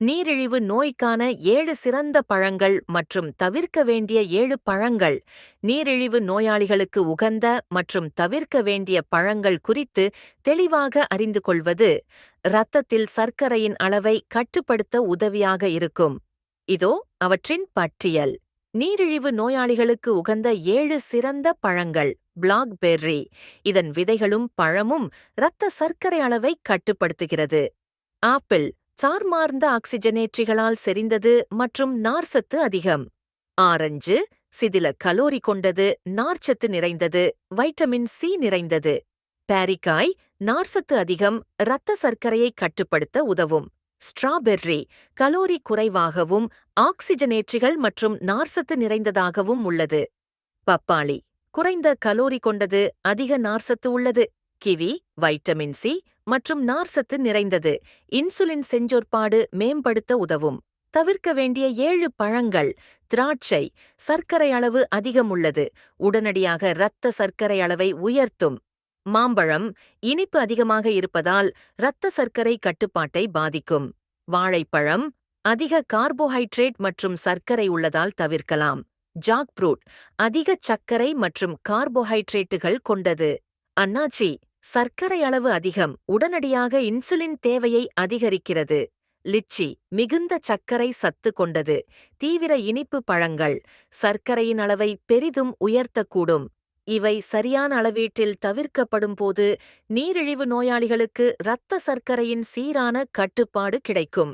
நீரிழிவு நோய்க்கான ஏழு சிறந்த பழங்கள் மற்றும் தவிர்க்க வேண்டிய ஏழு பழங்கள். நீரிழிவு நோயாளிகளுக்கு உகந்த மற்றும் தவிர்க்க வேண்டிய பழங்கள் குறித்து தெளிவாக அறிந்து கொள்வது இரத்தத்தில் சர்க்கரையின் அளவை கட்டுப்படுத்த உதவியாக இருக்கும். இதோ அவற்றின் பட்டியல். நீரிழிவு நோயாளிகளுக்கு உகந்த ஏழு சிறந்த பழங்கள். பிளாக்பெர்ரி. இதன் விதைகளும் பழமும் இரத்த சர்க்கரை அளவை கட்டுப்படுத்துகிறது. ஆப்பிள். சார்மார்ந்த ஆக்சிஜனேற்றிகளால் செறிந்தது மற்றும் நார்சத்து அதிகம். ஆரஞ்சு சிதில கலோரி கொண்டது நார்ச்சத்து நிறைந்தது வைட்டமின் சி நிறைந்தது. பேரிக்காய் நார்சத்து அதிகம் இரத்த சர்க்கரையை கட்டுப்படுத்த உதவும். ஸ்ட்ராபெர்ரி கலோரி குறைவாகவும் ஆக்சிஜனேற்றிகள் மற்றும் நார்சத்து நிறைந்ததாகவும் உள்ளது. பப்பாளி குறைந்த கலோரி கொண்டது அதிக நார்சத்து உள்ளது. கிவி வைட்டமின் சி மற்றும் நார்சத்து நிறைந்தது. இன்சுலின் செஞ்சொற்பாடு மேம்படுத்த உதவும். தவிர்க்க வேண்டிய ஏழு பழங்கள். திராட்சை சர்க்கரை அளவு அதிகம் உள்ளது உடனடியாக இரத்த சர்க்கரை அளவை உயர்த்தும். மாம்பழம் இனிப்பு அதிகமாக இருப்பதால் இரத்த சர்க்கரை கட்டுப்பாட்டை பாதிக்கும். வாழைப்பழம் அதிக கார்போஹைட்ரேட் மற்றும் சர்க்கரை உள்ளதால் தவிர்க்கலாம். ஜாக்ப்ரூட் அதிக சர்க்கரை மற்றும் கார்போஹைட்ரேட்டுகள் கொண்டது. அன்னாச்சி சர்க்கரை அளவு அதிகம் உடனடியாக இன்சுலின் தேவையை அதிகரிக்கிறது. லிச்சி மிகுந்த சர்க்கரை சத்து கொண்டது. தீவிர இனிப்பு பழங்கள் சர்க்கரையின் அளவை பெரிதும் உயர்த்தக்கூடும். இவை சரியான அளவீட்டில் தவிர்க்கப்படும் போது நீரிழிவு நோயாளிகளுக்கு இரத்த சர்க்கரையின் சீரான கட்டுப்பாடு கிடைக்கும்.